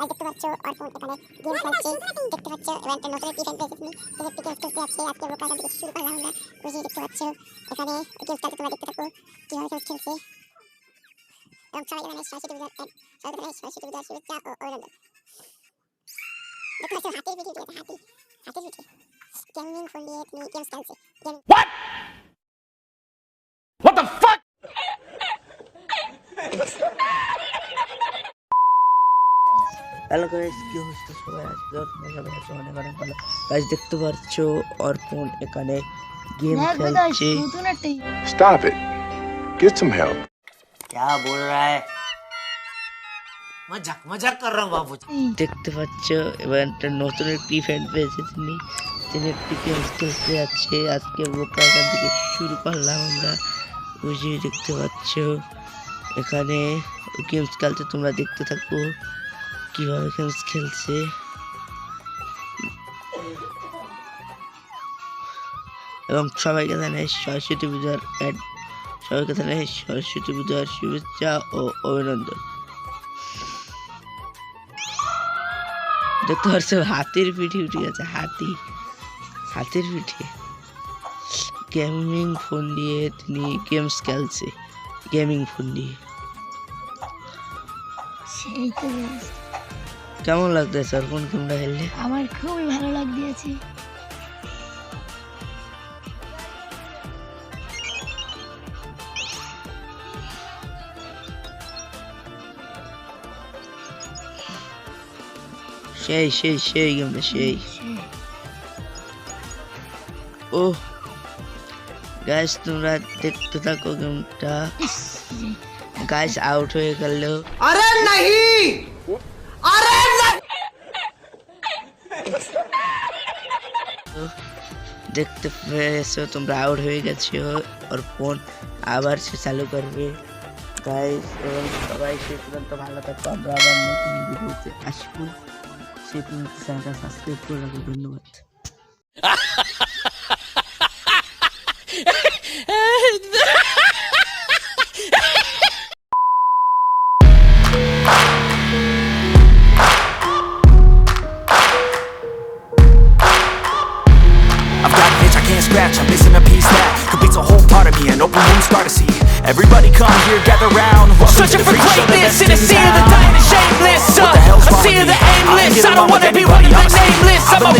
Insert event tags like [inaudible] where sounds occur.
দেখতে পাচ্ছ অর্পণ এখানে গেম খেলছে দেখতে পাচ্ছ এবার একটা নতুন এবং? What? The হ্যালো গাইস কি হচ্ছে সবাই আজকে সবাই আছো অনেক অনেক ভালো গাইস দেখতে পাচ্ছ অর্পণ এখানে গেম देख बेटा খেলছে तू ना T Stop it. Get some help. क्या बोल रहा है मजाक मजाक कर रहा हूँ बाबू দেখতে পাচ্ছ এবার একটা নতুন একটি ইভেন্ট পেয়েছে তিনি তিনি একটি গেমস খেলতে যাচ্ছে আজকে বোকা এখান থেকে শুরু করলাম আমরা ওই যে দেখতে পাচ্ছ এখানে গেমস খেলতে তোমরা দেখতে থাকো কীভাবে খেলছে এবং সবাইকে জানাই সরস্বতী পূজার সবাইকে জানাই সরস্বতী পূজার শুভেচ্ছা ও অভিনন্দন। দেখতে পাচ্ছ, হাতির পিঠে উঠে গেছে, হাতি। হাতির পিঠে। গেমিং ফোন দিয়ে তিনি গেমস খেলছে। গেমিং ফোন দিয়ে। কেমন লাগতেছে আর কোন গেমটা খেললে আমার খুবই ভালো লাগতেছে সেই সেই সেই গেমটা সেই ও গাইস তোমরা দেখতে থাকো গেমটা গাইস আউট হয়ে গেল আরে नहीं দেখতে পেয়েছ, তোমরা আউট হয়ে গেছো, ওর ফোন আবার সে চালু করবে। গাইস এবং সবাই সে পর্যন্ত ভালো থাকব আমরা আবার নতুন ভিডিওতে আসব। সে পর্যন্ত চ্যানেলটা সাবস্ক্রাইব করে রাখো, ধন্যবাদ। [laughs] scratch, I'm missing a piece that completes a whole part of me, an open wound scar to see. Everybody come here, gather round. Welcome Searching for freak show, the greatness in a sea